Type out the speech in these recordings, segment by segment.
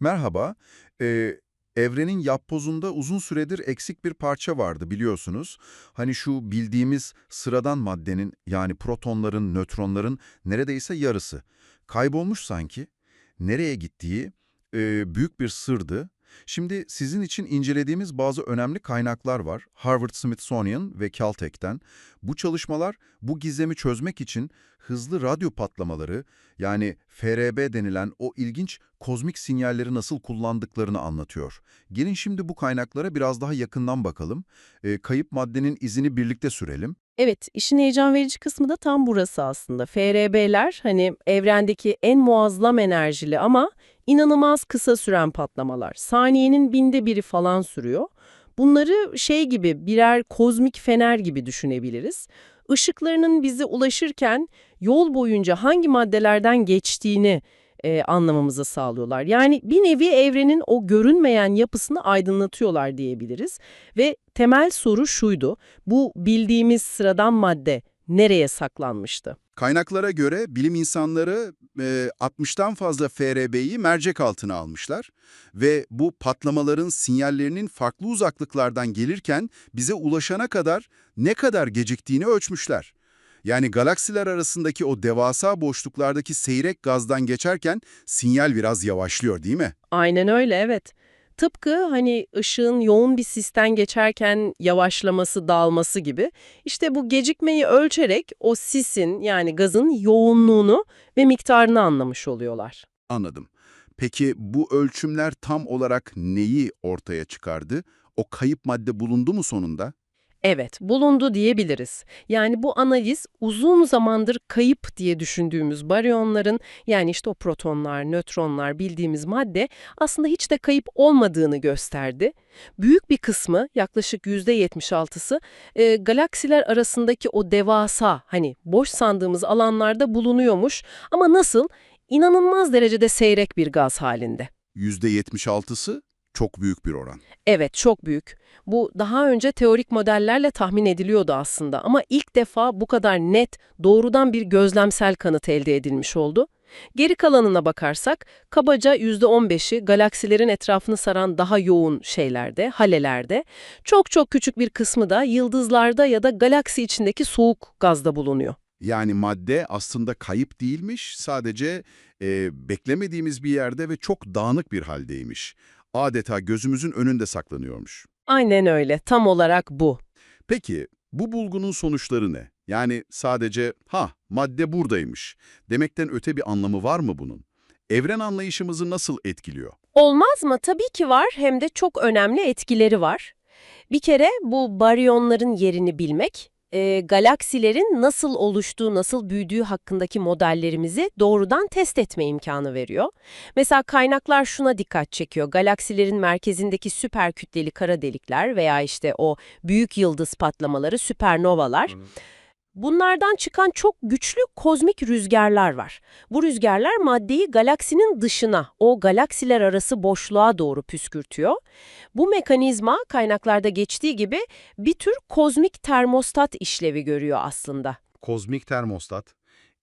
Merhaba. Ee, evrenin yapbozunda uzun süredir eksik bir parça vardı biliyorsunuz. Hani şu bildiğimiz sıradan maddenin yani protonların, nötronların neredeyse yarısı. Kaybolmuş sanki. Nereye gittiği e, büyük bir sırdı. Şimdi sizin için incelediğimiz bazı önemli kaynaklar var. Harvard Smithsonian ve Caltech'ten. Bu çalışmalar bu gizemi çözmek için hızlı radyo patlamaları yani FRB denilen o ilginç kozmik sinyalleri nasıl kullandıklarını anlatıyor. Gelin şimdi bu kaynaklara biraz daha yakından bakalım. Ee, kayıp maddenin izini birlikte sürelim. Evet, işin heyecan verici kısmı da tam burası aslında. FRB'ler hani evrendeki en muazzam enerjili ama inanılmaz kısa süren patlamalar. Saniyenin binde biri falan sürüyor. Bunları şey gibi birer kozmik fener gibi düşünebiliriz. Işıklarının bize ulaşırken yol boyunca hangi maddelerden geçtiğini e, anlamamızı sağlıyorlar. Yani bir nevi evrenin o görünmeyen yapısını aydınlatıyorlar diyebiliriz. Ve temel soru şuydu, bu bildiğimiz sıradan madde nereye saklanmıştı? Kaynaklara göre bilim insanları e, 60'tan fazla FRB'yi mercek altına almışlar ve bu patlamaların sinyallerinin farklı uzaklıklardan gelirken bize ulaşana kadar ne kadar geciktiğini ölçmüşler. Yani galaksiler arasındaki o devasa boşluklardaki seyrek gazdan geçerken sinyal biraz yavaşlıyor değil mi? Aynen öyle, evet. Tıpkı hani ışığın yoğun bir sisten geçerken yavaşlaması, dağılması gibi. İşte bu gecikmeyi ölçerek o sisin yani gazın yoğunluğunu ve miktarını anlamış oluyorlar. Anladım. Peki bu ölçümler tam olarak neyi ortaya çıkardı? O kayıp madde bulundu mu sonunda? Evet, bulundu diyebiliriz. Yani bu analiz uzun zamandır kayıp diye düşündüğümüz baryonların yani işte o protonlar, nötronlar bildiğimiz madde aslında hiç de kayıp olmadığını gösterdi. Büyük bir kısmı yaklaşık %76'sı e, galaksiler arasındaki o devasa hani boş sandığımız alanlarda bulunuyormuş ama nasıl? İnanılmaz derecede seyrek bir gaz halinde. %76'sı çok büyük bir oran. Evet, çok büyük. Bu daha önce teorik modellerle tahmin ediliyordu aslında ama ilk defa bu kadar net, doğrudan bir gözlemsel kanıt elde edilmiş oldu. Geri kalanına bakarsak, kabaca %15'i galaksilerin etrafını saran daha yoğun şeylerde, halelerde, çok çok küçük bir kısmı da yıldızlarda ya da galaksi içindeki soğuk gazda bulunuyor. Yani madde aslında kayıp değilmiş, sadece e, beklemediğimiz bir yerde ve çok dağınık bir haldeymiş. Adeta gözümüzün önünde saklanıyormuş. Aynen öyle, tam olarak bu. Peki bu bulgunun sonuçları ne? Yani sadece ha madde buradaymış demekten öte bir anlamı var mı bunun? Evren anlayışımızı nasıl etkiliyor? Olmaz mı? Tabii ki var hem de çok önemli etkileri var. Bir kere bu baryonların yerini bilmek, e, galaksilerin nasıl oluştuğu, nasıl büyüdüğü hakkındaki modellerimizi doğrudan test etme imkanı veriyor. Mesela kaynaklar şuna dikkat çekiyor. Galaksilerin merkezindeki süper kütleli kara delikler veya işte o büyük yıldız patlamaları, süpernovalar. Bunlardan çıkan çok güçlü kozmik rüzgarlar var. Bu rüzgarlar maddeyi galaksinin dışına, o galaksiler arası boşluğa doğru püskürtüyor. Bu mekanizma kaynaklarda geçtiği gibi bir tür kozmik termostat işlevi görüyor aslında. Kozmik termostat.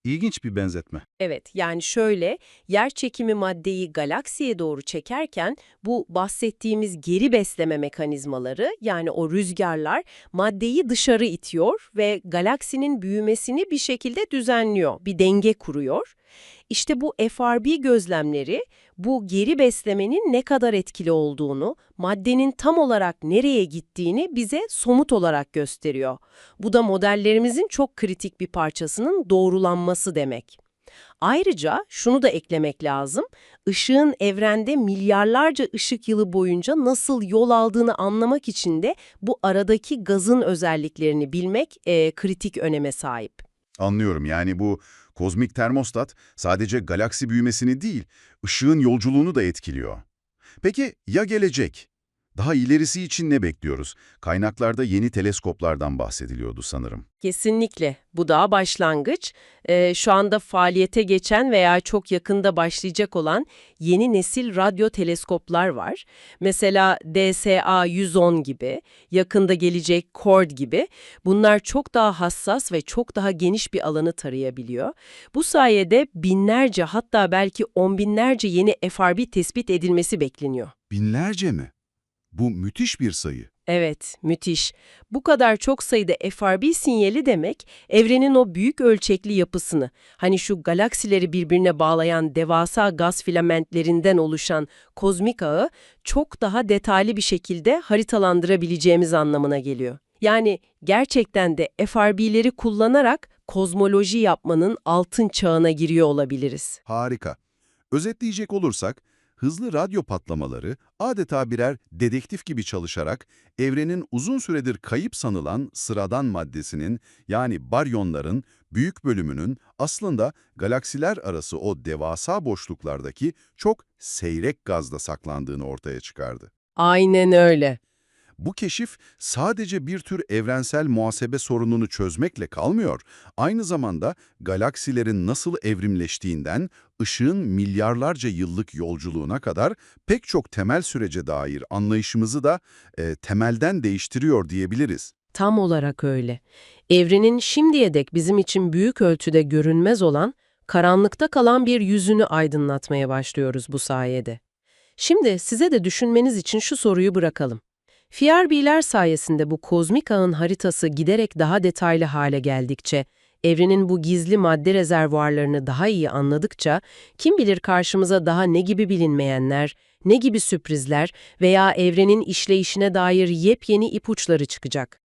İlginç bir benzetme. Evet, yani şöyle, yer çekimi maddeyi galaksiye doğru çekerken bu bahsettiğimiz geri besleme mekanizmaları yani o rüzgarlar maddeyi dışarı itiyor ve galaksinin büyümesini bir şekilde düzenliyor, bir denge kuruyor. İşte bu FRB gözlemleri bu geri beslemenin ne kadar etkili olduğunu, maddenin tam olarak nereye gittiğini bize somut olarak gösteriyor. Bu da modellerimizin çok kritik bir parçasının doğrulanması demek. Ayrıca şunu da eklemek lazım, ışığın evrende milyarlarca ışık yılı boyunca nasıl yol aldığını anlamak için de bu aradaki gazın özelliklerini bilmek e, kritik öneme sahip. Anlıyorum yani bu kozmik termostat sadece galaksi büyümesini değil, ışığın yolculuğunu da etkiliyor. Peki ya gelecek? Daha ilerisi için ne bekliyoruz? Kaynaklarda yeni teleskoplardan bahsediliyordu sanırım. Kesinlikle. Bu daha başlangıç. Ee, şu anda faaliyete geçen veya çok yakında başlayacak olan yeni nesil radyo teleskoplar var. Mesela DSA-110 gibi, yakında gelecek CORD gibi. Bunlar çok daha hassas ve çok daha geniş bir alanı tarayabiliyor. Bu sayede binlerce hatta belki on binlerce yeni FRB tespit edilmesi bekleniyor. Binlerce mi? Bu müthiş bir sayı. Evet, müthiş. Bu kadar çok sayıda FRB sinyali demek, evrenin o büyük ölçekli yapısını, hani şu galaksileri birbirine bağlayan devasa gaz filamentlerinden oluşan kozmik ağı çok daha detaylı bir şekilde haritalandırabileceğimiz anlamına geliyor. Yani gerçekten de FRB'leri kullanarak kozmoloji yapmanın altın çağına giriyor olabiliriz. Harika. Özetleyecek olursak, hızlı radyo patlamaları adeta birer dedektif gibi çalışarak evrenin uzun süredir kayıp sanılan sıradan maddesinin yani baryonların büyük bölümünün aslında galaksiler arası o devasa boşluklardaki çok seyrek gazda saklandığını ortaya çıkardı. Aynen öyle. Bu keşif sadece bir tür evrensel muhasebe sorununu çözmekle kalmıyor, aynı zamanda galaksilerin nasıl evrimleştiğinden ışığın milyarlarca yıllık yolculuğuna kadar pek çok temel sürece dair anlayışımızı da e, temelden değiştiriyor diyebiliriz. Tam olarak öyle. Evrenin şimdiye dek bizim için büyük ölçüde görünmez olan, karanlıkta kalan bir yüzünü aydınlatmaya başlıyoruz bu sayede. Şimdi size de düşünmeniz için şu soruyu bırakalım. FRB'ler sayesinde bu kozmik ağın haritası giderek daha detaylı hale geldikçe, evrenin bu gizli madde rezervuarlarını daha iyi anladıkça, kim bilir karşımıza daha ne gibi bilinmeyenler, ne gibi sürprizler veya evrenin işleyişine dair yepyeni ipuçları çıkacak.